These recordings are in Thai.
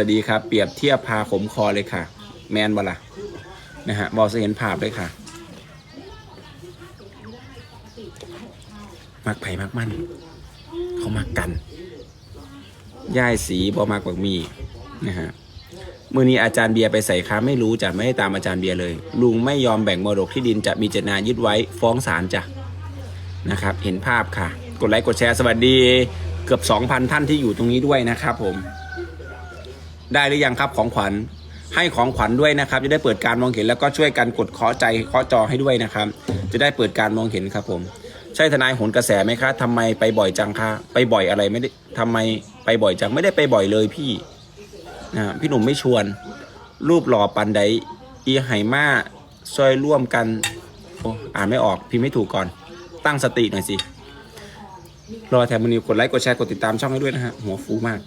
สวัสดีครับเปรียบเทียบพาขมคอเลยค่ะ แมนบ่ล่ะนะฮะบอกจะเห็นภาพเลยค่ะ มักไผ่มักมัน เขามักกันย่ายสีบอมากกว่ามีนะฮะเมื่อนี้อาจารย์เบียร์ไปใส่ค้าไม่รู้จะไม่ให้ตามอาจารย์เบียร์เลย ลุงไม่ยอมแบ่งมรดกที่ดินจะมีเจตนายึดไว้ฟ้องศาลจ้ะนะครับ เห็นภาพค่ะ กดไลค์กดแชร์สวัสดี เกือบ 2,000 ท่านที่อยู่ตรงนี้ด้วยนะครับผม ได้หรือยังครับของขวัญให้ของขวัญด้วยนะครับ จะได้เปิดการมองเห็นแล้วก็ช่วยกันกดเคาะใจเคาะจอให้ด้วยนะครับ จะได้เปิดการมองเห็นครับผม ใช่ทนายโหนกระแสไหมคะทำไมไปบ่อยจังคะไปบ่อยอะไรไม่ได้ทำไมไปบ่อยจังไม่ได้ไปบ่อยเลยพี่นะพี่หนุ่มไม่ชวน รูปหล่อปันไดอีไหมาซอยร่วมกันโอ้อ่านไม่ออกพิมพ์ไม่ถูกก่อน ตั้งสติหน่อยสิรอแถมมือนิวกดไลค์กดแชร์กดติดตามช่องให้ด้วยนะฮะหัวฟูมาก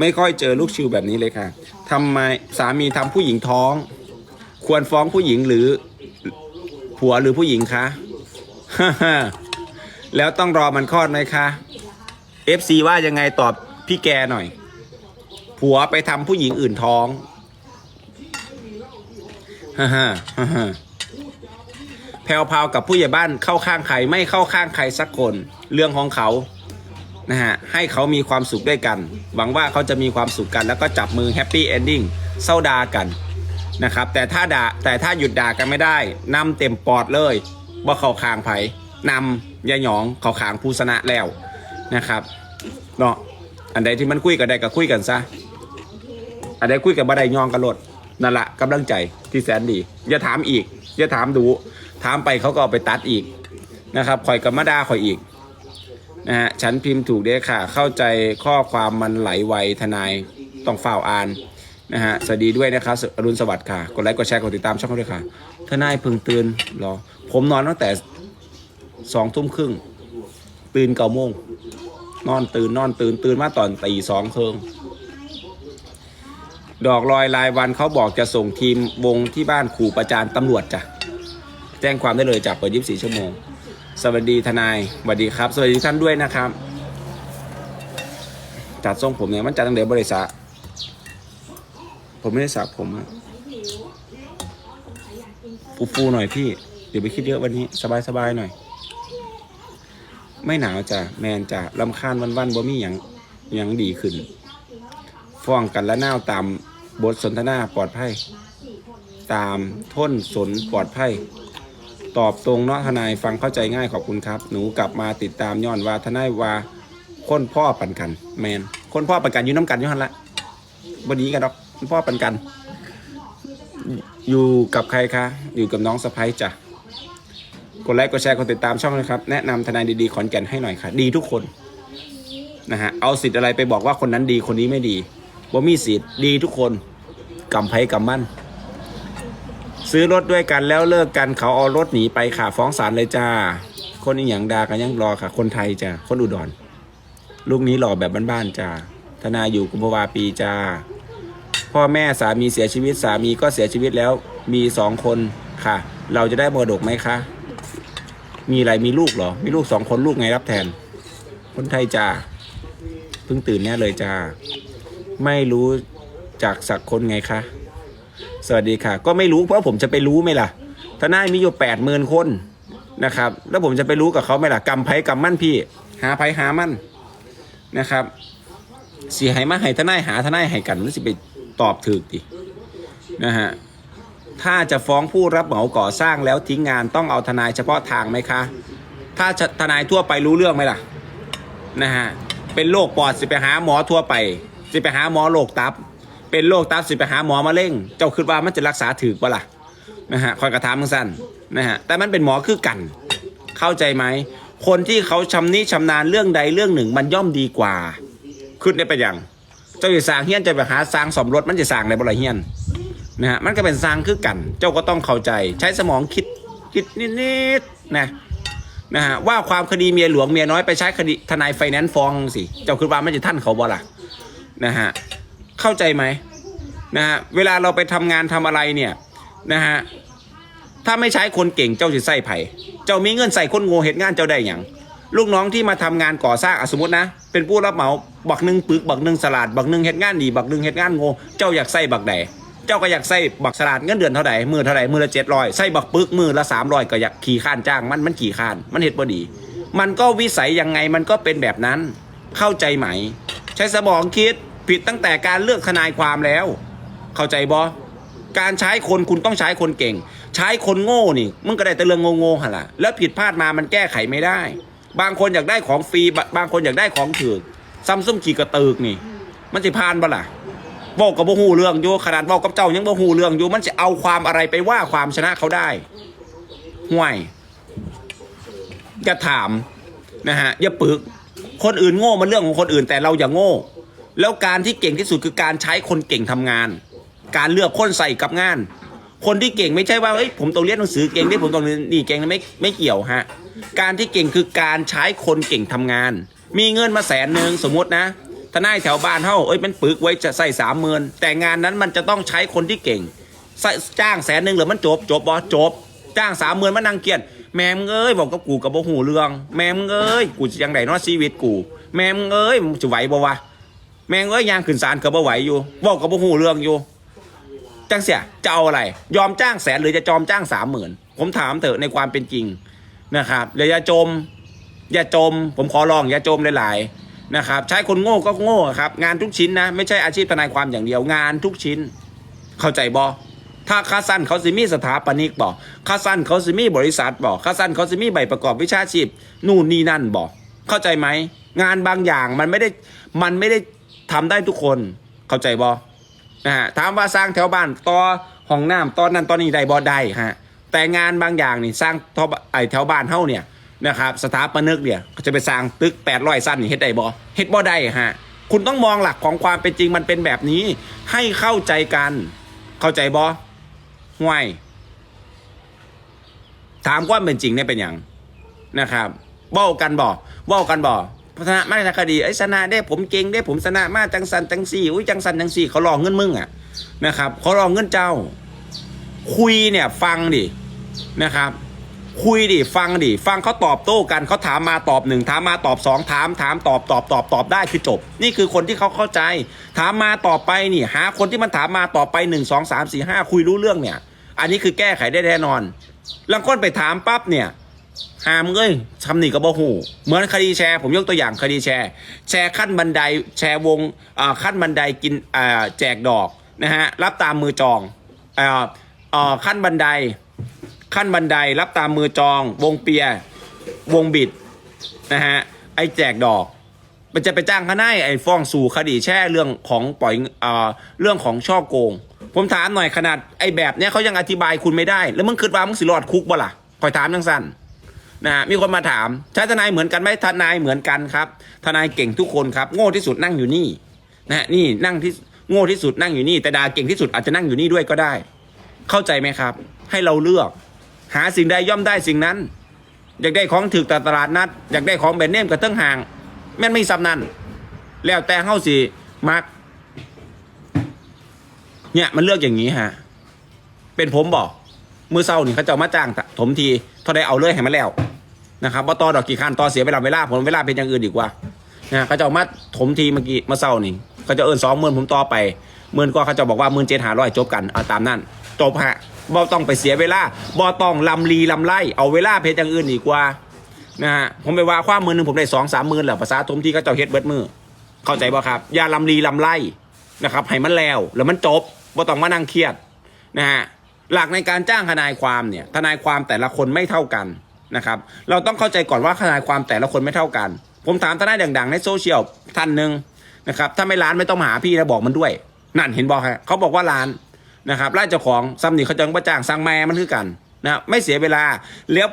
ไม่ค่อยเจอลูกชิวแบบนี้เลยค่ะทำไมสามีทำผู้หญิงท้อง ควรฟ้องผู้หญิงหรือ ผัวหรือผู้หญิงคะแล้วต้องรอมันคลอดไหมคะ FC ว่ายังไงตอบพี่แกหน่อย ผัวไปทำผู้หญิงอื่นท้องฮ่าฮ่าฮ่าแพลวพาวกับผู้ใหญ่บ้านเข้าข้างใครไม่เข้าข้างใครสักคน เรื่องของเขา นะฮะให้เขามีความสุขด้วยกัน หวังว่าเขาจะมีความสุขกันแล้วก็จับมือแฮปปี้เอนดิ้งเศร้าดากันนะครับแต่ถ้าด่าแต่ถ้าหยุดด่ากันไม่ได้นำเต็มปอดเลยว่าเขาคางไผ่นำยาหยองเขาขางผู้ชนะแล้วนะครับเนาะอันใดที่มันคุยกันได้ก็คุยกันซะอันใดคุยกันบ่ได้ยองกันโลดนั่นละกำลังใจที่แสนดี อย่าถามอีก อย่าถามดู ถามไปเขาก็เอาไปตัดอีกนะครับข่อยกับมาดาข่อยอีก นะฮะฉันพิมพ์ถูกเด้ค่ะ เข้าใจข้อความมันไหลไวทนายต้องฝ่าวอ่านนะฮะสวัสดีด้วยนะครับอรุณสวัสดิ์ค่ะกดไลค์กดแชร์กดติดตามช่องเขาด้วยค่ะทนายพิ่งตื่นเหรอผมนอนตั้งแต่สองทุ่มครึ่งตื่นเก้าโมงนอนตื่นนอนตื่นตื่นมาตอนตีสองเคิงดอกลอยรายวันเขาบอกจะส่งทีมวงที่บ้านขู่ประจานตำรวจจ้ะแจ้งความได้เลยจากเปิด24ชั่วโมง สวัสดีทนายสวัสดีครับ สวัสดีท่านด้วยนะครับ จัดทรงผมเนี่ยมันจัดตั้งแต่บริษัทผมไม่ได้สระผมอะฟูๆหน่อยพี่ เดี๋ยวไปคิดเยอะวันนี้ สบายๆหน่อย ไม่หนาวจ้ะแมนจ้ะลำคาญวันๆบ่มีอย่างอย่างดีขึ้น ฟ้องกันและน่าวตามบทสนทนาปลอดภัย ตามท้นสนปลอดภัย ตอบตรงเนาะทนายฟังเข้าใจง่ายขอบคุณครับ หนูกลับมาติดตามย้อนว่าทนายว่าคนพ่อปันกัน แมนคนพ่อปันกันอยู่น้ำกันยู่หันละบดีกันดอกคนพ่อปันกัน อยู่กับใครคะ อยู่กับน้องสะพ้ยจ้ะกดไลค์กดแชร์กดติดตามช่องนะครับ แนะนำทนายดีๆขอนแก่นให้หน่อยค่ะ ดีทุกคนนะฮะเอาสิทธิ์อะไรไปบอกว่าคนนั้นดีคนนี้ไม่ดีว่ามีสิทธิ์ดีทุกคนกำไพ่กำมั่น ซื้อรถด้วยกันแล้วเลิกกันเขาเอารถหนีไปค่ะฟ้องศาลเลยจ้า คนอีหยังดากันยังรอค่ะ คนไทยจ้าคนอุดรลูกนี้หล่อแบบบ้านๆจ้าทนาอยู่กุมภาวาปีจ้าพ่อแม่สามีเสียชีวิตสามีก็เสียชีวิตแล้วมีสองคนค่ะ เราจะได้มรดกไหมคะ มีอะไรมีลูกเหรอ มีลูกสองคนลูกไงรับแทน คนไทยจ้าเพิ่งตื่นแน่เลยจ้าไม่รู้จากสักคนไงคะ สวัสดีค่ะ ก็ไม่รู้เพราะผมจะไปรู้ไหมล่ะทนายมีอยู่แปดหมื่นคนนะครับ แล้วผมจะไปรู้กับเขาไหมล่ะกำไพ่กำมั่นพี่ หาไพ่หามั่นนะครับสีให้มาให้ทนายหาทนายให้กันมันสิไปตอบถึกดินะฮะถ้าจะฟ้องผู้รับเหมาก่อสร้างแล้วทิ้งงานต้องเอาทนายเฉพาะทางไหมคะ ถ้าทนายทั่วไปรู้เรื่องไหมล่ะนะฮะเป็นโรคปอดสิไปหาหมอทั่วไป สิไปหาหมอโรคตับ เป็นโรคตับสิไปหาหมอมะเร็งเจ้าคิดว่ามันจะรักษาถือปะล่ะนะฮะคอยกระทำมึงสั้นนะฮะแต่มันเป็นหมอคือกัน เข้าใจไหมคนที่เขาชำนิชำนาญเรื่องใดเรื่องหนึ่ง มันย่อมดีกว่าขึ้นได้ไปอย่างเจ้าจะสร้างเฮี้ยนจะไปหาสร้างสมรถมันจะสร้างในบริเฮียนนะฮะมันก็เป็นสร้างคือกัน เจ้าก็ต้องเข้าใจใช้สมองคิดคิดนิดๆนะนะฮะว่าความคดีเมียหลวงเมียน้อยไปใช้คดีทนายไฟแนนซ์ฟ้องสิเจ้าคิดว่ามันจะท่านเขาบ่ล่ะนะฮะ เข้าใจไหมนะฮะเวลาเราไปทำงานทำอะไรเนี่ยนะฮะถ้าไม่ใช้คนเก่งเจ้าจะใส่ไผ่เจ้ามีเงินใส่คนโง่เหตุงานเจ้าได้อย่างลูกน้องที่มาทำงานก่อสร้างอสมมตินะ เป็นผู้รับเหมาบักหนึ่งปึกบักหนึ่งสลัดบักหนึ่งเฮ็ดงานดีบักหนึ่งเฮ็ดงานโง่เจ้าอยากใส่บักใดเจ้าก็อยากใส่บักสลัดเงินเดือนเท่าไหร่มือเท่าไหร่มือละเจ็ดร้อยใส่บักปึกมือละสามร้อยก็อยากขี่ข้านจ้างมันมันขี่ข้าน มันเฮ็ดบ่ดี มันก็วิสัยยังไงมันก็เป็นแบบนั้น เข้าใจไหม ใช้สมองคิด ผิดตั้งแต่การเลือกทนายความแล้ว เข้าใจบอการใช้คนคุณต้องใช้คนเก่ง ใช้คนโง่นี่มึงก็ได้แต่เรื่องโง่ๆฮะล่ะแล้วผิดพลาดมามันแก้ไขไม่ได้ บางคนอยากได้ของฟรีบางคนอยากได้ของถือซัมซุงขี่กระตือกนี่ มันจะพานบ่ล่ะบอกกับบ่ฮู้เรื่องอยู่ขนาดบอกกับเจ้ายังบ่ฮู้เรื่องอยู่มันจะเอาความอะไรไปว่าความชนะเขาได้ห่วยจะถามนะฮะอย่าปึก คนอื่นโง่มันเรื่องของคนอื่นแต่เราอย่าโง่ แล้วการที่เก่งที่สุดคือการใช้คนเก่งทำงาน การเลือกคนใส่กับงาน คนที่เก่งไม่ใช่ว่าเอ้ยผมต้องเรียนหนังสือเก่งที่ผมต้องนี่เก่งนะไม่ไม่เกี่ยวฮะการที่เก่งคือการใช้คนเก่งทำงาน มีเงินมาแสนหนึ่งสมมตินะทนายแถวบ้านเท่าเอ้ยมันปึกไว้จะใส่สามหมื่นแต่งานนั้นมันจะต้องใช้คนที่เก่งจ้างแสนหนึ่งหรือมันจบจบบอจบ จ้างสามหมื่นมันนางเกียรติแม่มึงเอ้ยบอกกับกูกับบ่หูเรื่อง แม่มึงเอ้ยกูจะยังไงเนาะชีวิตกู แม่มึงเอ้ยมึงจะไหวบ่วะ แมงเอ้ยยางขึ้นศาลก็บ่ไหวอยู่บอกกับบ่หูเรื่องอยู่จังเสียจะเอาอะไร ยอมจ้างแสนหรือจะจอมจ้างสามหมื่นผมถามเถอะในความเป็นจริงนะครับเดี๋ยอย่าจม อย่าจม ผมขอร้องอย่าจมหลายๆนะครับ ใช้คนโง่ก็โง่ครับ งานทุกชิ้นนะ ไม่ใช่อาชีพทนายความอย่างเดียวงานทุกชิ้น เข้าใจบอถ้าคาสั้นเขาสิมีสถาปนิกบอกคาสั้นเขาสิมีบริษัทบอกคาสั้นเขาสิมีใบประกอบวิชาชีพ นู่นนี่นั่นบอกเข้าใจไหมงานบางอย่างมันไม่ได้มันไม่ได้ ทำได้ทุกคนเข้าใจบอนะฮะถามว่าสร้างแถวบ้านต่อห้องน้ำตอนนั้นตอนนี้ได้บ่ได้ฮะแต่งานบางอย่างนี่สร้างทบไอแถวบ้านเฮาเนี่ยนะครับสถาปนิกเนี่ยจะไปสร้างตึก800สั้นนี่เฮ็ดได้บ่เฮ็ดบ่ได้ฮะคุณต้องมองหลักของความเป็นจริงมันเป็นแบบนี้ ให้เข้าใจกัน เข้าใจบ่ห่วยถามความเป็นจริงเนี่ยเป็นอย่างนะครับเบ้ากันบ่เบ้ากันบ่ ฒนามาตรคดีไอ้ชนะได้ผมเก่งได้ผมชนะมาจังสันจังสี่อุ้ยจังสันจังสี่เขาลองเงินมึงอะนะครับเขาลองเงินเจ้า คุยเนี่ยฟังดินะครับ คุยดิฟังดิฟังเขาตอบโต้กันเขาถามมาตอบหนึ่งถามมาตอบสองถามถามตอบตอบตอบตอบได้คือจบ นี่คือคนที่เขาเข้าใจ ถามมาตอบไปนี่หาคนที่มันถามมาตอบไปหนึ่งสองสามสี่ห้าคุยรู้เรื่องเนี่ย อันนี้คือแก้ไขได้แน่นอนลังคนไปถามปั๊บเนี่ย หามเอ้ยทำหนีกับบ่หูเหมือนคดีแชร์ ผมยกตัวอย่างคดีแชร์ แชร์ขั้นบันไดแชร์วงขั้นบันไดกินแจกดอกนะฮะรับตามมือจองออขั้นบันได ขั้นบันไดรับตามมือจอง วงเปียวงบิดนะฮะไอแจกดอก มันจะไปจ้างเขาได้ไอฟ้องสู่คดีแช่เรื่องของปล่อยอ่าเรื่องของช่อโกง ผมถามหน่อยขนาดไอแบบเนี้ยเขายังอธิบายคุณไม่ได้ แล้วมึงคิดว่ามึงสิรอดคุกบ่ล่ะคอยถามจังสั้น นะฮะมีคนมาถาม ใช้ทนายเหมือนกันไหมทนายเหมือนกันครับ ทนายเก่งทุกคนครับ โง่ที่สุดนั่งอยู่นี่นะฮะนี่นั่งที่โง่ที่สุดนั่งอยู่นี่ แต่ดาเก่งที่สุดอาจจะนั่งอยู่นี่ด้วยก็ได้ เข้าใจไหมครับ ให้เราเลือก หาสิ่งใดย่อมได้สิ่งนั้น อยากได้ของถึกแต่ตลาดนัด อยากได้ของแบรนด์เนมกับเติ้งห่าง แม่นไม่ซ้ำนั่นแล้วแต่เฮาสิมักเนี่ยมันเลือกอย่างนี้ฮะ เป็นผมบอกมือเศร้านี่เขาจะมาจ้างถมทีเท่าได้เอาเลยให้มันแล้ว นะครับว่าต่อดอกกี่คันต่อเสียเวลาเวลาผมเวลาเป็นอย่างอื่นดีกว่านะเขาจะเอามาถมทีเมื่อกี้เมื่อเศร้านี่เขาจะเอินสองหมื่นผมต่อไปหมื่นก็เขาจะบอกว่าหมื่นเจ็ดหาร้อยจบกันเอาตามนั้นจบฮะบ่ต้องไปเสียเวลาบ่ต้องลำลีลำไล่เอาเวลาเพจอย่างอื่นดีกว่านะฮะผมไปว่าความหมื่นหนึ่งผมได้สองสามหมื่นแหละภาษาถมทีเขาเจ้าเฮ็ดเบิดมือ เข้าใจป่ะครับอย่าลำลีลำไล่นะครับให้มันแล้วแล้วมันจบบ่ต้องมานั่งเครียดนะฮะหลักในการจ้างทนายความเนี่ยทนายความแต่ละคนไม่เท่ากัน นะครับ เราต้องเข้าใจก่อนว่าทนายความแต่ละคนไม่เท่ากัน ผมถามทนายดังๆ ในโซเชียลท่านหนึ่งนะครับ ถ้าไม่ร้านไม่ต้องมาหาพี่นะบอกมันด้วย นั่นเห็นบอกฮะเขาบอกว่าร้านนะครับร้านเจ้าของซ้ำนี่เขาจะมาจ้างสั่งแม่มันคือกันนะไม่เสียเวลาแล้ว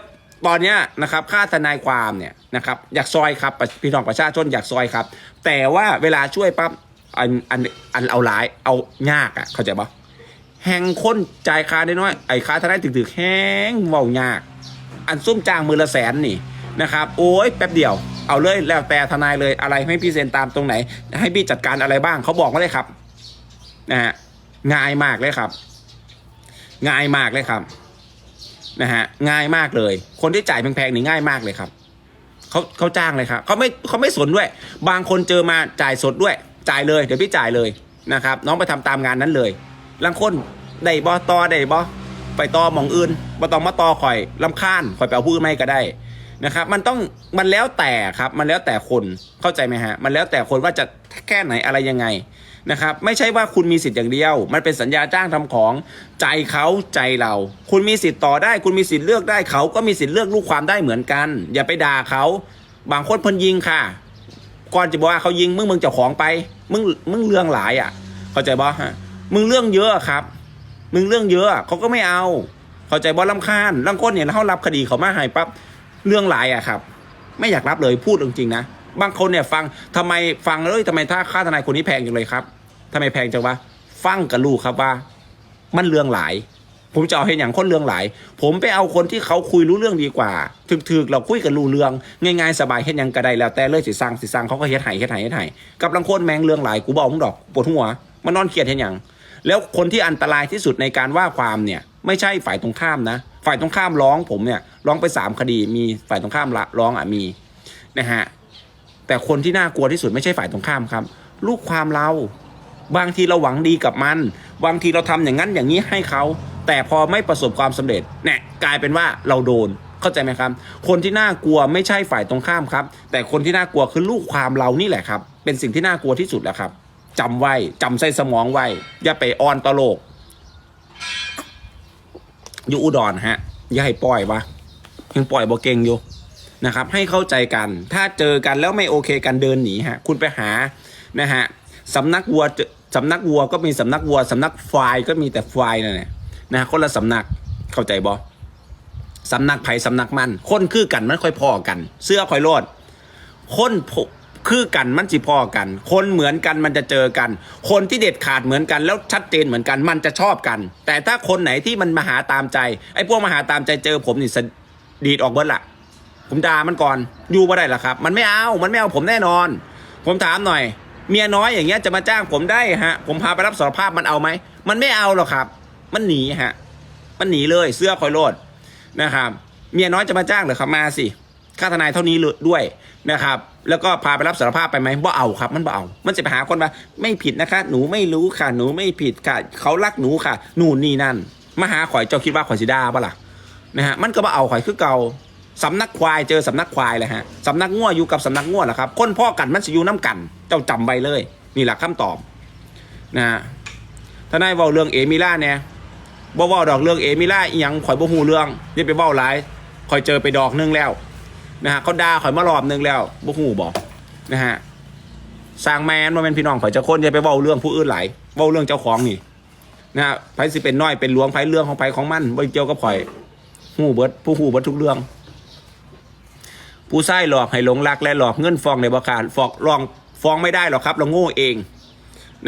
ตอนนี้นะครับค่าทนายความเนี่ยนะครับอยากซอยครับพี่น้องประชาชนอยากซอยครับ แต่ว่าเวลาช่วยปั๊บอันอันอันเอาหลายเอายากอะเข้าใจปะแหงคนจ่ายค่าได้น้อยไอ้ค่าทนายถึกๆแห้งเว้ายาก อันซุ่มจ้างมือละแสนนี่นะครับโอ้ยแป๊บเดียวเอาเลยแล้วแต่ทนายเลยอะไรให้พี่เซ็นตามตรงไหน ให้พี่จัดการอะไรบ้างเขาบอกมาเลยครับนะฮะง่ายมากเลยครับ ง่ายมากเลยครับนะฮะง่ายมากเลย คนที่จ่ายแพงๆนี่ง่ายมากเลยครับเขาเขาจ้างเลยครับเขาไม่เขาไม่สนด้วย บางคนเจอมาจ่ายสดด้วย จ่ายเลยเดี๋ยวพี่จ่ายเลยนะครับ น้องไปทำตามงานนั้นเลยบางคนได้บอตอได้บอ ไปต่อมองอื่นบ่ต้องมาต่อข่อยลำคาญข่อยไปเอาผู้อื่นไม่ก็ได้นะครับ มันต้องมันแล้วแต่ครับมันแล้วแต่คนเข้าใจไหมฮะมันแล้วแต่คนว่าจะแค่ไหนอะไรยังไงนะครับ ไม่ใช่ว่าคุณมีสิทธิ์อย่างเดียว มันเป็นสัญญาจ้างทำของใจเขาใจเรา คุณมีสิทธิ์ต่อได้ คุณมีสิทธิ์เลือกได้เขาก็มีสิทธิ์เลือกลูกความได้เหมือนกัน อย่าไปด่าเขาบางคนพนยิงค่ะ ก่อนจะบอกว่าเขายิงมึงมึงเจ้าของไป มึงมึงเรื่องหลายอะ เข้าใจบ่ฮะมึงเรื่องเยอะครับ มึงเรื่องเยอะเขาก็ไม่เอา เข้าใจบ่ลำคาญลำคนเนี่ยเขารับคดีเขามาให้ปั๊บเรื่องหลายอะครับ ไม่อยากรับเลยพูดจริงๆนะบางคนเนี่ยฟังทำไมฟังเลยทำไมถ้าค่าทนายคนนี้แพงจังเลยครับทำไมแพงจังวะฟังกับลูกครับว่า มันเรื่องหลาย ผมจะเอาเห็นอย่างคนเรื่องหลาย ผมไปเอาคนที่เขาคุยรู้เรื่องดีกว่าถึกๆเราคุยกันรู้เรื่องง่ายๆสบายเฮ็ดหยังก็ไดแล้วแต่เลยสิสั่งสิสั่งเขาก็เฮ็ดไห้เฮ็ดไห้เฮ็ดไห้กับลังคนแมงเรื่องหลายกูบอกมึงดอกปวดหัวมันนอนเครียดเฮ็ดหยัง แล้วคนที่อันตรายที่สุดในการว่าความเนี่ยไม่ใช่ฝ่ายตรงข้ามนะ ฝ่ายตรงข้ามร้องผมเนี่ยร้องไปสามคดีมีฝ่ายตรงข้ามละร้องอะมีนะฮะแต่คนที่น่ากลัวที่สุดไม่ใช่ฝ่ายตรงข้ามครับ ลูกความเรา บางทีเราหวังดีกับมัน บางทีเราทำอย่างนั้นอย่างนี้ให้เขา แต่พอไม่ประสบความสำเร็จเนี่ยกลายเป็นว่าเราโดนเข้าใจไหมครับ คนที่น่ากลัวไม่ใช่ฝ่ายตรงข้ามครับ แต่คนที่น่ากลัวคือลูกความเรานี่แหละครับ เป็นสิ่งที่น่ากลัวที่สุดแล้วครับ จำไว้จำใส่สมองไว้ อย่าไปออนตโลก อยู่อุดรฮะ อย่าให้ปล่อยวะยังปล่อยบอเก่งอยู่นะครับ ให้เข้าใจกัน ถ้าเจอกันแล้วไม่โอเคกันเดินหนีฮะ คุณไปหานะฮะสำนักวัวสำนักวัวก็มีสำนักวัวสำนักควายก็มีแต่ควายนั่นแหละนะคนละสำนักเข้าใจบอสำนักไผ่สำนักมัน คนคือกันมันค่อยพอกัน เสื้อค่อยโลดคนพ คือกันมันจิพอกัน คนเหมือนกันมันจะเจอกัน คนที่เด็ดขาดเหมือนกันแล้วชัดเจนเหมือนกันมันจะชอบกัน แต่ถ้าคนไหนที่มันมาหาตามใจไอ้พวกมาหาตามใจเจอผมนี่สะดีดออกเบิดละผมด่ามันก่อนอยู่มาได้หรอครับ มันไม่เอามันไม่เอาผมแน่นอน ผมถามหน่อย เมียน้อยอย่างเงี้ยจะมาจ้างผมได้ฮะ ผมพาไปรับสารภาพมันเอาไหมมันไม่เอาหรอกครับ มันหนีฮะ มันหนีเลยเสื้อคอยโลดนะครับ เมียน้อยจะมาจ้างหรือครับมาสิ ค่าทนายเท่านี้เลยด้วยนะครับ แล้วก็พาไปรับสารภาพไปไหมบ่เอาครับ มันบ่เอา มันจะไปหาคนมาไม่ผิดนะคะ หนูไม่รู้ค่ะ หนูไม่ผิดค่ะ เขารักหนูค่ะ หนูนนี่นั่น มาหาข่อยเจ้าคิดว่าข่อยสิดาปะล่ะนะฮะ มันก็บ่เอาข่อยคือเก่าสำนักควายเจอสำนักควายเลยฮะสำนักง่วอยู่กับสำนักง่วแหละครับคนพ่อกันมันสิอยู่น้ำกัน เจ้าจำไว้เลย นี่แหละคำตอบนะฮะถ้านายเว้าเรื่องเอมิล่าเนี่ยบ่เว้าดอกเรื่องเอมิล่าอีหยังข่อยบ่ฮู้เรื่องอย่ไปเว้าหลายข่อยเจอไปดอกนึงแล้ว นะฮะเขาด่าข่อยมารอบนึงแล้วบ่ฮู้บ่นะฮะสร้างแมนว่าเป็นพี่น้องข่อยจะคนอย่าไปเว้าเรื่องผู้อื่นหลายเว้าเรื่องเจ้าของนี่นะฮะไผสิเป็นน้อยเป็นหลวงไผเรื่องของไผของมันบ่เกี่ยวกับข่อยฮู้เบิดผู้ฮู้เบิดทุกเรื่อง ผู้ใช้หลอกให้หลงรักและหลอกเงินฟองในบการฟอกลองฟ้องไม่ได้หรอกครับ เราโง่เอง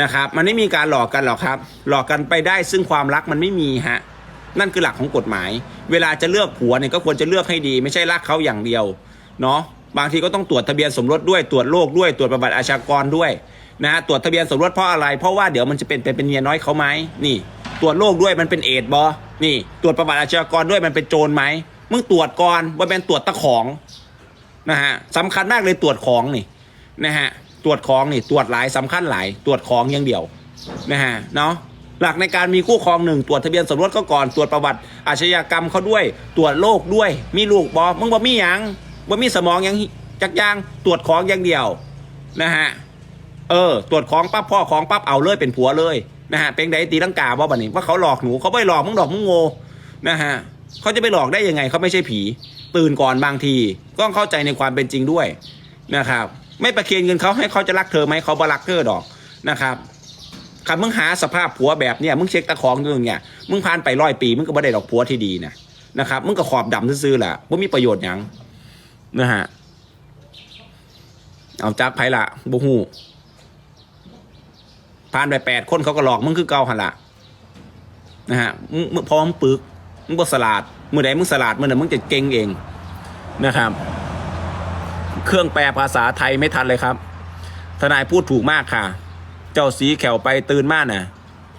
นะครับ มันไม่มีการหลอกกันหรอกครับ หลอกกันไปได้ซึ่งความรักมันไม่มีฮะ นั่นคือหลักของกฎหมาย เวลาจะเลือกผัวเนี่ยก็ควรจะเลือกให้ดี ไม่ใช่รักเขาอย่างเดียวเนาะบางทีก็ต้องตรวจทะเบียนสมรสด้วยตรวจโรคด้วยตรวจประวัติอาชากรด้วยนะตรวจทะเบียนสมรสเพราะอะไร เพราะว่าเดี๋ยวมันจะเป็นเป็นเป็นเมียน้อยเขาไหมนี่ ตรวจโรคด้วยมันเป็นเอดส์บอนี่ ตรวจประวัติอาชญากรด้วยมันเป็นโจรไหมมึงตรวจก่อนว่าเป็นตรวจตะของนะฮะสำคัญมากเลยตรวจของนี่นะฮะตรวจของนี่ตรวจหลายสำคัญหลายตรวจของอย่างเดียวนะฮะเนาะ หลักในการมีคู่ครองหนึ่งตรวจทะเบียนสมรสก็ก่อนตรวจประวัติ อาชญากรรมเขาด้วย ตรวจโรคด้วย มีลูกบอมึงบ่มีหยังบ่มีสมองหยังจักยางตรวจของอย่างเดียวนะฮะเออ ตรวจของปั๊บพ่อของปั๊บเอาเลยเป็นผัวเลยนะฮะเป็นไดตีลังกาบ่บัดนี้ว่าเขาหลอกหนูเขาไม่หลอกมึงดอกมึงโง่นะฮะเขาจะไปหลอกได้ยังไงเขาไม่ใช่ผี ตื่นก่อนบางทีก็ต้องเข้าใจในความเป็นจริงด้วยนะครับ ไม่ประเคียนเงินเขาให้เขาจะรักเธอไหมเขาบรักเธอดอกนะครับ คันมึงหาสภาพผัวแบบเนี้ยมึงเช็คตะของอยู่องเงี้ยมึงผ่านไปร้อยปีมึงก็ไม่ได้ดอกผัวที่ดีนะนะครับมึงก็ขอบดำซื่อๆแหละว่ามีประโยชน์ยังนะฮะเอาจักไผละบูฮูผ่านไปแปดคนเขาก็หลอกมึงคือเก่าหันละนะฮะมึงพอมึงปึกมึงบ่สลาดเมื่อใดมึงสลาดเมื่อนั้นมึงจะเก่งเองนะครับ เครื่องแปลภาษาไทยไม่ทันเลยครับ ทนายพูดถูกมากค่ะ เจ้าสีแขวไปตื่นมากน่ะ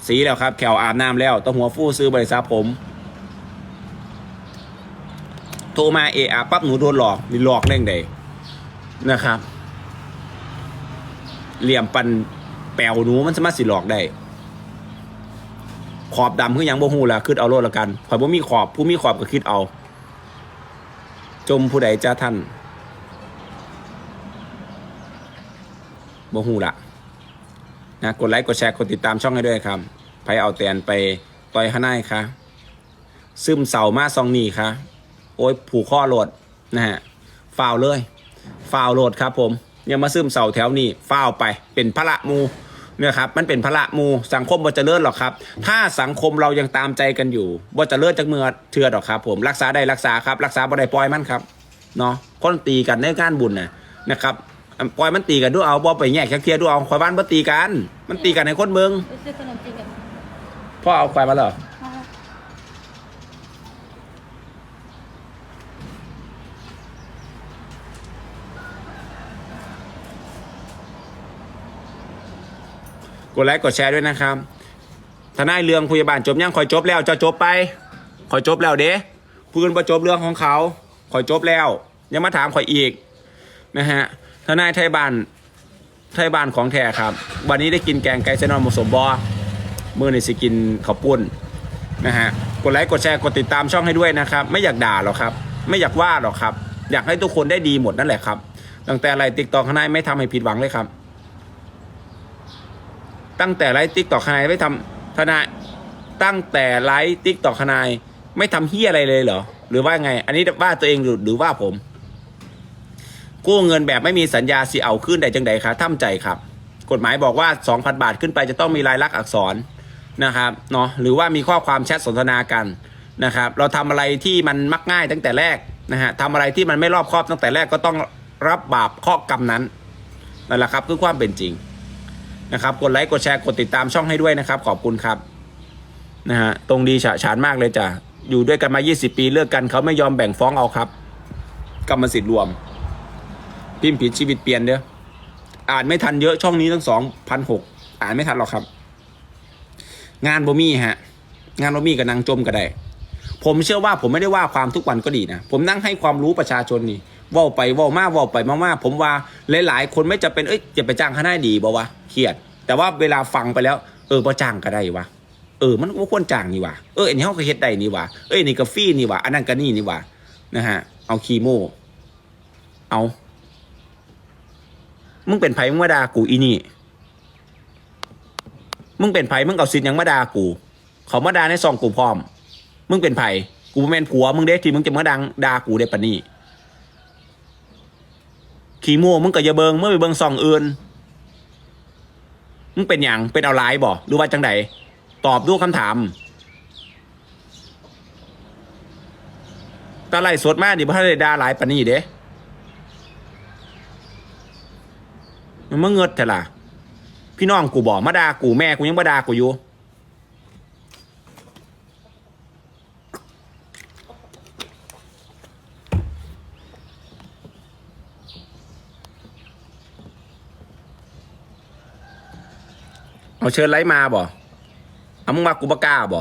สีแล้วครับ แขวอาบน้ำแล้วต้องหัวฟู่ซื้อบริษัทผม โทรมาเออาปั๊บหนูโดนหลอกนี่หลอกเร่งใดนะครับ เหลี่ยมปันแปลวหนูมันสามารถสิหลอกได้ ขอบดำคือหยังบ่หูละคิดเอาโลดละกันข่อยบ่มีขอบผู้มีขอบก็คิดเอา จมผู้ใดจ้าท่านบ่ฮู้ละ นะกดไลค์กดแชร์กดติดตามช่องให้ด้วยครับไปเอาแตนไปต่อยข้างในค่ะซึมเศร้ามาซองนี่ค่ะโอ้ยผูกข้อโหลดนะฮะฟาวเลยฟาวโหลดครับผมอย่ามาซึมเศร้าแถวนี้ฟาวไปเป็นพระมูเนี่ยครับมันเป็นพระมูสังคมบ่จะเลิศหรอกครับ ถ้าสังคมเรายังตามใจกันอยู่บ่จะเลิศจากเมือเถื่อดอกครับ ผมรักษาได้รักษาครับ รักษาบ่ได้ปล่อยมันครับเนาะคนตีกันในการบุญนะนะครับ ปล่อยมันตีกันดูเอาบ่ไปแยกแค่เคลียร์ดูเอาควายบ้านบ่ตีกัน มันตีกันในคนเมืองไปซื้อขนมจีนกับพ่อเอาควายมาเหรอพ่อกดไลค์กดแชร์ด้วยนะครับทนายเรื่องพยาบาลจบยังคอยจบแล้วจะจบไปคอยจบแล้วเด้พูนประจบเรื่องของเขาคอยจบแล้วยังมาถามคอยอีกนะฮะ ทนายไทยบ้านไทยบ้านของแท้ครับ วันนี้ได้กินแกงไก่เซนอนผสมบอมือในสิกินข้าวปุ้นนะฮะกดไลค์กดแชร์กดติดตามช่องให้ด้วยนะครับ ไม่อยากด่าหรอกครับ ไม่อยากว่าหรอกครับ อยากให้ทุกคนได้ดีหมดนั่นแหละครับตั้งแต่อะไรติ๊กตอกทนายไม่ทำให้ผิดหวังเลยครับ ตั้งแต่ไลฟ์ติ๊กต่อคณายไม่ทำทนายตั้งแต่ไลฟ์ติ๊กต่อคณายไม่ทำเฮียอะไรเลยเหรอหรือว่าไง อันนี้ว่าตัวเองหรือหรือว่าผม กู้เงินแบบไม่มีสัญญาสิเอาขึ้นได้จังใดครับท่าใจครับ กฎหมายบอกว่า 2,000 บาทขึ้นไปจะต้องมีลายลักษณ์อักษรนะครับเนาะหรือว่ามีข้อความแชทสนทนากันนะครับ เราทำอะไรที่มันมักง่ายตั้งแต่แรกนะฮะทำอะไรที่มันไม่รอบคอบตั้งแต่แรกก็ต้องรับบาปข้อกรรมนั้นนั่นแหละครับคือความเป็นจริงนะครับกดไลค์กดแชร์กดติดตามช่องให้ด้วยนะครับ ขอบคุณครับนะฮะตรงดีฉะฉานมากเลยจ้ะอยู่ด้วยกันมา 20 ปีเลิกกันเขาไม่ยอมแบ่งฟ้องเอาครับ กรรมสิทธิ์รวม พิมพ์ผิดชีวิตเปลี่ยนเด้ออ่านไม่ทันเยอะช่องนี้ตั้งสองพันหกอ่านไม่ทันหรอกครับ งานบ่มีฮะ งานบ่มีกับนางจมก็ได้ ผมเชื่อว่าผมไม่ได้ว่าความทุกวันก็ดีนะ ผมนั่งให้ความรู้ประชาชนนี่ว่าไปว่ามาเว่าไปมากๆผมว่าหลายๆ คนไม่จะเป็นเอ้ยจะไปจ้างคณะดีบ่วะเครียด แต่ว่าเวลาฟังไปแล้ว เออบ่จ้างก็ได้วะเออมันก็ควรจ้างนี่วะเอออันนี้เขาก็เฮ็ดได้นี่วะเอ้ยนี่ก็ฟนี่วะอันนั้นก็นี่นี่วะนะฮะเอาคีโมเอา มึงเป็นไผมึงมาด่ากูอีนี่ มึงเป็นไผมึงเอาสิทธิ์หยังมาด่ากู เขามาด่าในซองกูพร้อม มึงเป็นไผกูบ่แม่นผัวมึงเด้ที่มึงจะมาดังด่ากูได้ปะนี่ขี้โม่มึงก็อย่าเบิงเมื่อไปเบิงซองอื่น มึงเป็นหยังเป็นเอาไลน์บ่หรือว่าจังใดตอบดูคำถามตาไล่สดมากดิบ่ทันได้ด่าหลายปานนี้เด้ มันมาเงิดแต่ล่ะ พี่น้องกูบอกมาด่ากูแม่กูยังมาด่ากูอยู่เอาเชิญไลฟ์มาบ่เอามึงว่ากูบกล้าบ่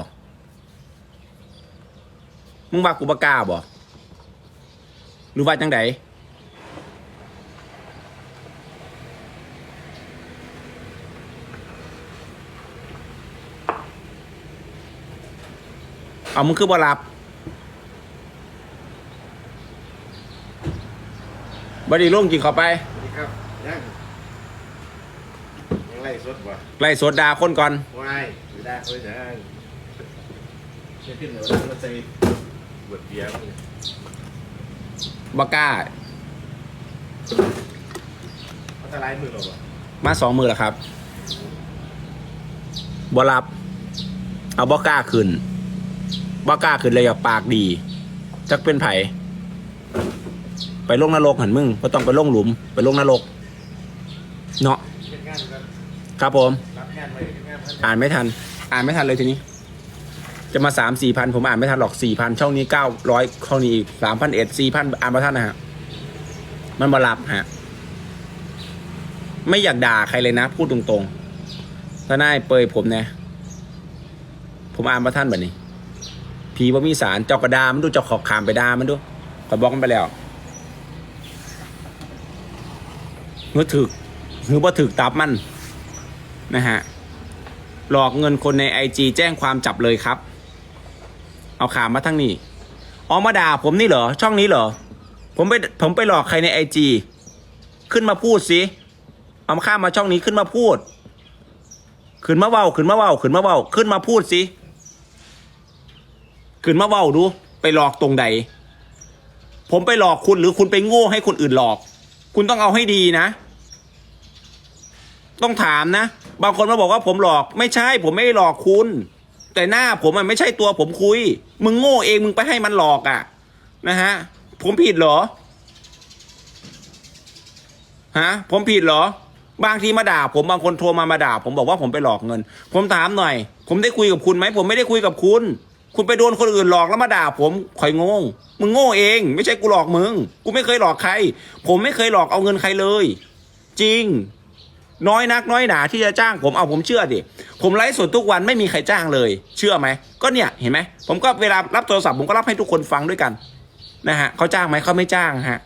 มึงว่ากูบกล้าบ่หรือว่าจังได เอามึงคือบ่รับบดีร่มกินเข้าไปสวัสดีครับยังยังไล่สดวะไล่สดดาคนก่อนวายไม่ได้เขาจะจะขึ้นเดี๋ยวเราจะบวดเบียร์มั้งบกล้าเขาจะไล่มือเราวะมาสองมือแล้วครับบรับ เอาบอกล้าขึ้น บอกล้าขึ้นเลยอย่าปากดี จักเป็นไผไปลงนรกหันมึงก็ต้องไปลงหลุม ไปลงนรก เนาะครับผม อ่านไม่ทัน อ่านไม่ทันเลยทีนี้ จะมาสามสี่พันผมอ่านไม่ทันหรอกสี่พันช่องนี้เก้าร้อยช่องนี้อีกสามพันเอ็ดสี่พันอ่านมาทันนะฮะมันบรับฮะ ไม่อยากด่าใครเลยนะ พูดตรงๆถ้านายเปยผมเนี่ยผมอ่านมาท่านแบบนี้ ผีว่ามีสารเจ้ากระดามันดูเจ้าขอบขามไปดามันดูขอยบอกมันไปแล้วเหือถึกเหือบ่าถึกตับมันนะฮะหลอกเงินคนในไอจีแจ้งความจับเลยครับ เอาขาวมาทั้งนี้อ๋อมาด่าผมนี่เหรอ ช่องนี้เหรอ ผมไปผมไปหลอกใครในไอจีขึ้นมาพูดสิเอามาข้ามมาช่องนี้ขึ้นมาพูด ขึ้นมาเว้าขึ้นมาเว้าขึ้นมาเว้าขึ้นมาพูดสิ ขึ้นมาเว้าดูไปหลอกตรงใด ผมไปหลอกคุณหรือคุณไปโง่ให้คนอื่นหลอก คุณต้องเอาให้ดีนะ ต้องถามนะ บางคนมาบอกว่าผมหลอกไม่ใช่ ผมไม่ได้หลอกคุณ แต่หน้าผมมันไม่ใช่ตัวผมคุย มึงโง่เองมึงไปให้มันหลอกอะ่ะ นะฮะ ผมผิดเหรอฮะผมผิดเหรอ บางทีมาด่า ผมบางคนโทรมามาด่า ผมบอกว่าผมไปหลอกเงิน ผมถามหน่อย ผมได้คุยกับคุณไหมผมไม่ได้คุยกับคุณ คุณไปโดนคนอื่นหลอกแล้วมาด่าผมข่อยงง มึงโง่เอง ไม่ใช่กูหลอกมึง กูไม่เคยหลอกใคร ผมไม่เคยหลอกเอาเงินใครเลย จริง น้อยนักน้อยหนาที่จะจ้างผมเอาผมเชื่อดิ ผมไลฟ์สดทุกวันไม่มีใครจ้างเลย เชื่อไหม ก็เนี่ยเห็นไหม ผมก็เวลารับโทรศัพท์ผมก็รับให้ทุกคนฟังด้วยกันนะฮะเขาจ้างไหมเขาไม่จ้างฮะ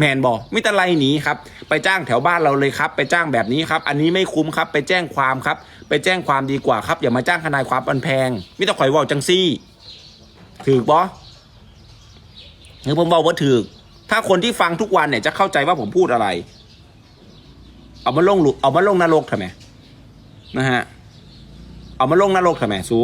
แมนบอกไม่ต่ไรหนีครับไปจ้างแถวบ้านเราเลยครับ ไปจ้างแบบนี้ครับอันนี้ไม่คุ้มครับ ไปแจ้งความครับ ไปแจ้งความดีกว่าครับอย่ามาจ้างทนายความอันแพงมิตรข่อยว่าจังซี่ถือบอหรือผมบอกว่าถือถ้าคนที่ฟังทุกวันเนี่ยจะเข้าใจว่าผมพูดอะไร เอามาลงหลุเอามาลงนรกทำไมนะฮะเอามาลงนรกทำไมสู